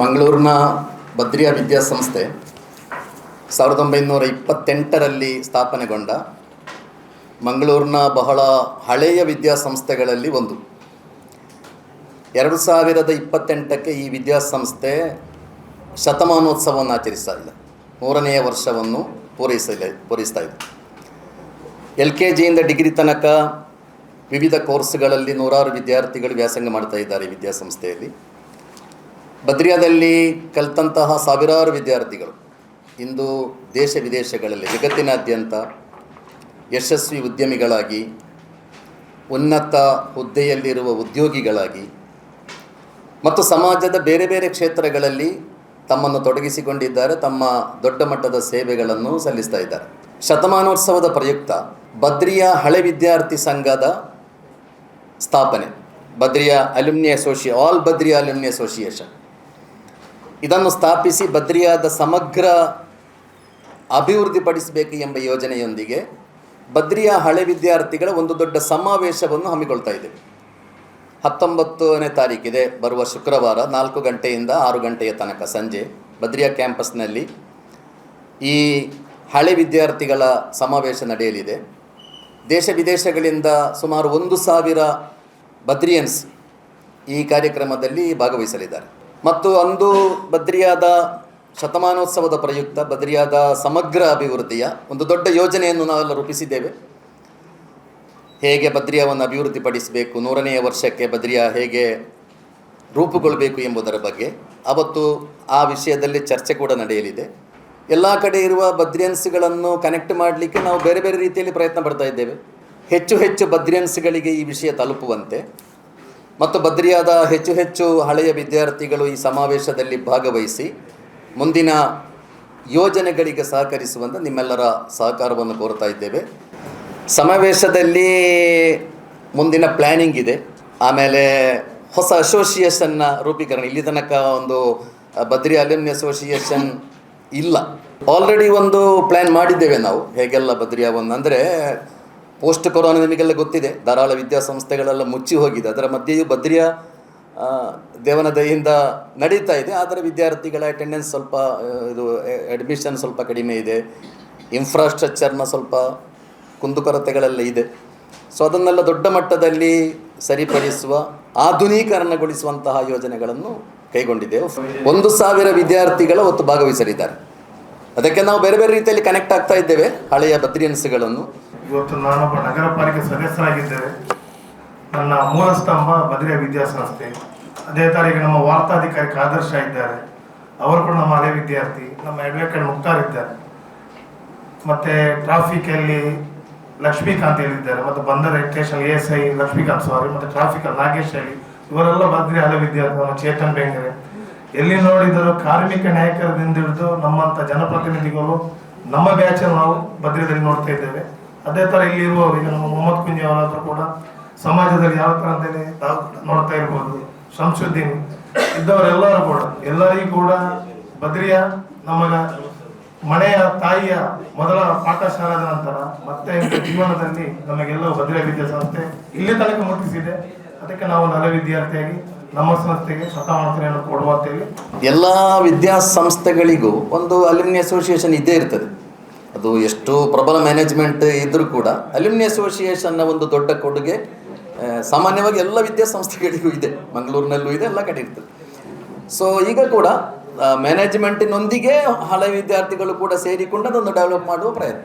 ಮಂಗಳೂರಿನ ಬದ್ರಿಯಾ ವಿದ್ಯಾಸಂಸ್ಥೆ ಸಾವಿರದ ಒಂಬೈನೂರ ಇಪ್ಪತ್ತೆಂಟರಲ್ಲಿ ಸ್ಥಾಪನೆಗೊಂಡ ಮಂಗಳೂರಿನ ಬಹಳ ಹಳೆಯ ವಿದ್ಯಾಸಂಸ್ಥೆಗಳಲ್ಲಿ ಒಂದು. ಎರಡು ಸಾವಿರದ ಇಪ್ಪತ್ತೆಂಟಕ್ಕೆ ಈ ವಿದ್ಯಾಸಂಸ್ಥೆ ಶತಮಾನೋತ್ಸವವನ್ನು ಆಚರಿಸ್ತಾ ಇದೆ ಮೂರನೆಯ ವರ್ಷವನ್ನು ಪೂರೈಸಲಿ, ಪೂರೈಸ್ತಾ ಇದೆ ಎಲ್ ಕೆ ಜಿಯಿಂದ ಡಿಗ್ರಿ ತನಕ ವಿವಿಧ ಕೋರ್ಸ್ಗಳಲ್ಲಿ ನೂರಾರು ವಿದ್ಯಾರ್ಥಿಗಳು ವ್ಯಾಸಂಗ ಮಾಡ್ತಾ ಇದ್ದಾರೆ ವಿದ್ಯಾಸಂಸ್ಥೆಯಲ್ಲಿ. ಬದ್ರಿಯಾದಲ್ಲಿ ಕಲಿತಂತಹ ಸಾವಿರಾರು ವಿದ್ಯಾರ್ಥಿಗಳು ಇಂದು ದೇಶ ವಿದೇಶಗಳಲ್ಲಿ ಜಗತ್ತಿನಾದ್ಯಂತ ಯಶಸ್ವಿ ಉದ್ಯಮಿಗಳಾಗಿ, ಉನ್ನತ ಹುದ್ದೆಯಲ್ಲಿರುವ ಉದ್ಯೋಗಿಗಳಾಗಿ ಮತ್ತು ಸಮಾಜದ ಬೇರೆ ಬೇರೆ ಕ್ಷೇತ್ರಗಳಲ್ಲಿ ತಮ್ಮನ್ನು ತೊಡಗಿಸಿಕೊಂಡಿದ್ದಾರೆ, ತಮ್ಮ ದೊಡ್ಡ ಮಟ್ಟದ ಸೇವೆಗಳನ್ನು ಸಲ್ಲಿಸ್ತಾ ಇದ್ದಾರೆ. ಶತಮಾನೋತ್ಸವದ ಪ್ರಯುಕ್ತ ಬದ್ರಿಯಾ ಹಳೆ ವಿದ್ಯಾರ್ಥಿ ಸಂಘದ ಸ್ಥಾಪನೆ Badriya alumni association Al Badriya alumni association ಇದನ್ನು ಸ್ಥಾಪಿಸಿ ಬದ್ರಿಯಾದ ಸಮಗ್ರ ಅಭಿವೃದ್ಧಿಪಡಿಸಬೇಕು ಎಂಬ ಯೋಜನೆಯೊಂದಿಗೆ ಬದ್ರಿಯ ಹಳೆ ವಿದ್ಯಾರ್ಥಿಗಳ ಒಂದು ದೊಡ್ಡ ಸಮಾವೇಶವನ್ನು ಹಮ್ಮಿಕೊಳ್ತಾ ಇದ್ದೇವೆ ಹತ್ತೊಂಬತ್ತನೇ ತಾರೀಕಿದೆ, ಬರುವ ಶುಕ್ರವಾರ ನಾಲ್ಕು ಗಂಟೆಯಿಂದ ಆರು ಗಂಟೆಯ ತನಕ ಸಂಜೆ ಬದ್ರಿಯಾ ಕ್ಯಾಂಪಸ್ನಲ್ಲಿ ಈ ಹಳೆ ವಿದ್ಯಾರ್ಥಿಗಳ ಸಮಾವೇಶ ನಡೆಯಲಿದೆ. ದೇಶ ವಿದೇಶಗಳಿಂದ ಸುಮಾರು ಒಂದು ಸಾವಿರ ಬದ್ರಿಯನ್ಸ್ ಈ ಕಾರ್ಯಕ್ರಮದಲ್ಲಿ ಭಾಗವಹಿಸಲಿದ್ದಾರೆ. ಮತ್ತು ಅಂದು ಬದ್ರಿಯಾದ ಶತಮಾನೋತ್ಸವದ ಪ್ರಯುಕ್ತ, ಬದ್ರಿಯಾದ ಸಮಗ್ರ ಅಭಿವೃದ್ಧಿಯ ಒಂದು ದೊಡ್ಡ ಯೋಜನೆಯನ್ನು ನಾವೆಲ್ಲ ರೂಪಿಸಿದ್ದೇವೆ. ಹೇಗೆ ಬದ್ರಿಯಾವನ್ನು ಅಭಿವೃದ್ಧಿಪಡಿಸಬೇಕು, ನೂರನೆಯ ವರ್ಷಕ್ಕೆ ಬದ್ರಿಯಾ ಹೇಗೆ ರೂಪುಗೊಳ್ಳಬೇಕು ಎಂಬುದರ ಬಗ್ಗೆ ಅವತ್ತು ಆ ವಿಷಯದಲ್ಲಿ ಚರ್ಚೆ ಕೂಡ ನಡೆಯಲಿದೆ. ಎಲ್ಲ ಕಡೆ ಇರುವ ಬದ್ರಿಯನ್ಸ್ಗಳನ್ನು ಕನೆಕ್ಟ್ ಮಾಡಲಿಕ್ಕೆ ನಾವು ಬೇರೆ ಬೇರೆ ರೀತಿಯಲ್ಲಿ ಪ್ರಯತ್ನ ಪಡ್ತಾ ಇದ್ದೇವೆ. ಹೆಚ್ಚು ಹೆಚ್ಚು ಬದ್ರಿಯನ್ಸ್ಗಳಿಗೆ ಈ ವಿಷಯ ತಲುಪುವಂತೆ. ಮತ್ತು ಬದ್ರಿಯಾದ ಹೆಚ್ಚು ಹೆಚ್ಚು ಹಳೆಯ ವಿದ್ಯಾರ್ಥಿಗಳು ಈ ಸಮಾವೇಶದಲ್ಲಿ ಭಾಗವಹಿಸಿ ಮುಂದಿನ ಯೋಜನೆಗಳಿಗೆ ಸಹಕರಿಸುವಂತೆ ನಿಮ್ಮೆಲ್ಲರ ಸಹಕಾರವನ್ನು ಕೋರ್ತಾ ಇದ್ದೇವೆ. ಸಮಾವೇಶದಲ್ಲಿ ಮುಂದಿನ ಪ್ಲ್ಯಾನಿಂಗ್ ಇದೆ. ಆಮೇಲೆ ಹೊಸ ಅಸೋಸಿಯೇಷನ್ನ ರೂಪೀಕರಣ. ಇಲ್ಲಿ ತನಕ ಒಂದು ಬದ್ರಿ ಅಲ್ಯೂಮಿನಿ ಅಸೋಸಿಯೇಷನ್ ಇಲ್ಲ. ಆಲ್ರೆಡಿ ಒಂದು ಪ್ಲ್ಯಾನ್ ಮಾಡಿದ್ದೇವೆ ನಾವು. ಹೇಗೆಲ್ಲ ಬದ್ರಿಯಾವನ್ನು ಅಂದರೆ ಪೋಸ್ಟ್ ಕೊರೋನಾ ನಿಮಗೆಲ್ಲ ಗೊತ್ತಿದೆ. ಧಾರಾಳ ವಿದ್ಯಾಸಂಸ್ಥೆಗಳೆಲ್ಲ ಮುಚ್ಚಿ ಹೋಗಿದೆ. ಅದರ ಮಧ್ಯೆಯೂ ಬದ್ರಿಯಾ ದೇವನ ದಯಿಂದ ನಡೀತಾ ಇದೆ. ಆದರೆ ವಿದ್ಯಾರ್ಥಿಗಳ ಅಟೆಂಡೆನ್ಸ್ ಸ್ವಲ್ಪ ಇದು ಅಡ್ಮಿಷನ್ ಸ್ವಲ್ಪ ಕಡಿಮೆ ಇದೆ. ಇನ್ಫ್ರಾಸ್ಟ್ರಕ್ಚರ್ನ ಸ್ವಲ್ಪ ಕುಂದುಕೊರತೆಗಳೆಲ್ಲ ಇದೆ. ಸೊ ಅದನ್ನೆಲ್ಲ ದೊಡ್ಡ ಮಟ್ಟದಲ್ಲಿ ಸರಿಪಡಿಸುವ, ಆಧುನೀಕರಣಗೊಳಿಸುವಂತಹ ಯೋಜನೆಗಳನ್ನು ಕೈಗೊಂಡಿದ್ದೆವು. ಒಂದು ಸಾವಿರ ವಿದ್ಯಾರ್ಥಿಗಳ ಹೊತ್ತು ಭಾಗವಹಿಸಲಿದ್ದಾರೆ. ಅದಕ್ಕೆ ನಾವು ಬೇರೆ ಬೇರೆ ರೀತಿಯಲ್ಲಿ ಕನೆಕ್ಟ್ ಆಗ್ತಾ ಇದ್ದೇವೆ. ಹಳೆಯ ಬದ್ರಿಯನ್ಸ್ಗಳನ್ನು ಇವತ್ತು ನಾನೊಬ್ಬ ನಗರ ಪಾಲಿಕೆ ಸದಸ್ಯರಾಗಿದ್ದೇವೆ. ನನ್ನ ಮೂಲ ಸ್ತಂಭ ಬದ್ರಿಯ ವಿದ್ಯಾಸಂಸ್ಥೆ. ಅದೇ ತಾರೀಕು ನಮ್ಮ ವಾರ್ತಾಧಿಕಾರಿ ಆದರ್ಶ ಇದ್ದಾರೆ. ಅವರು ಕೂಡ ನಮ್ಮ ಅದೇ ವಿದ್ಯಾರ್ಥಿ, ನಮ್ಮ ಅಡ್ವೊಕೇಟ್ ಮುಕ್ತಾರ್ ಇದ್ದಾರೆ. ಮತ್ತೆ ಟ್ರಾಫಿಕ್ ಅಲ್ಲಿ ಲಕ್ಷ್ಮೀಕಾಂತ್ ಹೇಳಿದ್ದಾರೆ, ಮತ್ತು Bandar station A S I Lakshmikanth sorry ಮತ್ತೆ ಟ್ರಾಫಿಕ್ ಅಲ್ಲಿ ನಾಗೇಶ್ ಹೇಳಿ, ಇವರೆಲ್ಲ ಬದ್ರಿ ಹಳೆ ವಿದ್ಯಾರ್ಥಿ, ನಮ್ಮ ಚೇತನ್ ಬೆಂಗರೆ. ಎಲ್ಲಿ ನೋಡಿದರೂ ಕಾರ್ಮಿಕ ನಾಯಕರದಿಂದ ಹಿಡಿದು ನಮ್ಮಂತ ಜನಪ್ರತಿನಿಧಿಗಳು ನಮ್ಮ ಬ್ಯಾಚ್ ನಾವು ಬದ್ರಿದಲ್ಲಿ ನೋಡ್ತಾ ಇದ್ದೇವೆ. ಅದೇ ತರ ಇಲ್ಲಿ ಇರುವವರು ಈಗ ನಮ್ಮ ಮೊಹಮ್ಮದ್ ಕುಂಜಿ ಅವರಾದ್ರೂ ಕೂಡ ಸಮಾಜದಲ್ಲಿ ಯಾವ ಥರ ಅಂತೇಳಿ ನೋಡ್ತಾ ಇರ್ಬೋದು, ಶಂಸುದ್ದೀನ್ ಇದ್ದವರೆಲ್ಲರೂ ಕೂಡ, ಎಲ್ಲರಿಗೂ ಕೂಡ ಬದ್ರಿಯ ನಮಗ ಮನೆಯ ತಾಯಿಯ ಮೊದಲ ಪಾಠಶಾಲಾದ ನಂತರ ಮತ್ತೆ ಜೀವನದಲ್ಲಿ ನಮಗೆಲ್ಲ ಭದ್ರ ವಿದ್ಯಾಸಂಸ್ಥೆ ಇಲ್ಲಿ ತನಕ ಮುಟ್ಟಿಸಿದೆ. ಅದಕ್ಕೆ ನಾವು ನಲ ವಿದ್ಯಾರ್ಥಿಯಾಗಿ, ನಮ್ಮ ಸಂಸ್ಥೆಗೆ ಶತಮಾನತೆಯನ್ನು ಕೊಡುವ ಅಂತೇಳಿ ಎಲ್ಲ ವಿದ್ಯಾಸಂಸ್ಥೆಗಳಿಗೂ ಒಂದು ಅಲ್ಯೂಮಿನಿ ಅಸೋಸಿಯೇಷನ್ ಇದ್ದೇ ಇರ್ತದೆ. ಅದು ಎಷ್ಟು ಪ್ರಬಲ ಮ್ಯಾನೇಜ್ಮೆಂಟ್ ಇದ್ದರೂ ಕೂಡ ಅಲ್ಯೂಮಿನಿ ಅಸೋಸಿಯೇಷನ್ನ ಒಂದು ದೊಡ್ಡ ಕೊಡುಗೆ ಸಾಮಾನ್ಯವಾಗಿ ಎಲ್ಲ ವಿದ್ಯಾಸಂಸ್ಥೆಗಳಿಗೂ ಇದೆ. ಮಂಗಳೂರಿನಲ್ಲೂ ಇದೆ, ಎಲ್ಲ ಕಡೆ ಇರ್ತದೆ. ಸೊ ಈಗ ಕೂಡ ಮ್ಯಾನೇಜ್ಮೆಂಟಿನೊಂದಿಗೆ ಹಳೆ ವಿದ್ಯಾರ್ಥಿಗಳು ಕೂಡ ಸೇರಿಕೊಂಡು ಅದನ್ನು ಡೆವಲಪ್ ಮಾಡುವ ಪ್ರಯತ್ನ.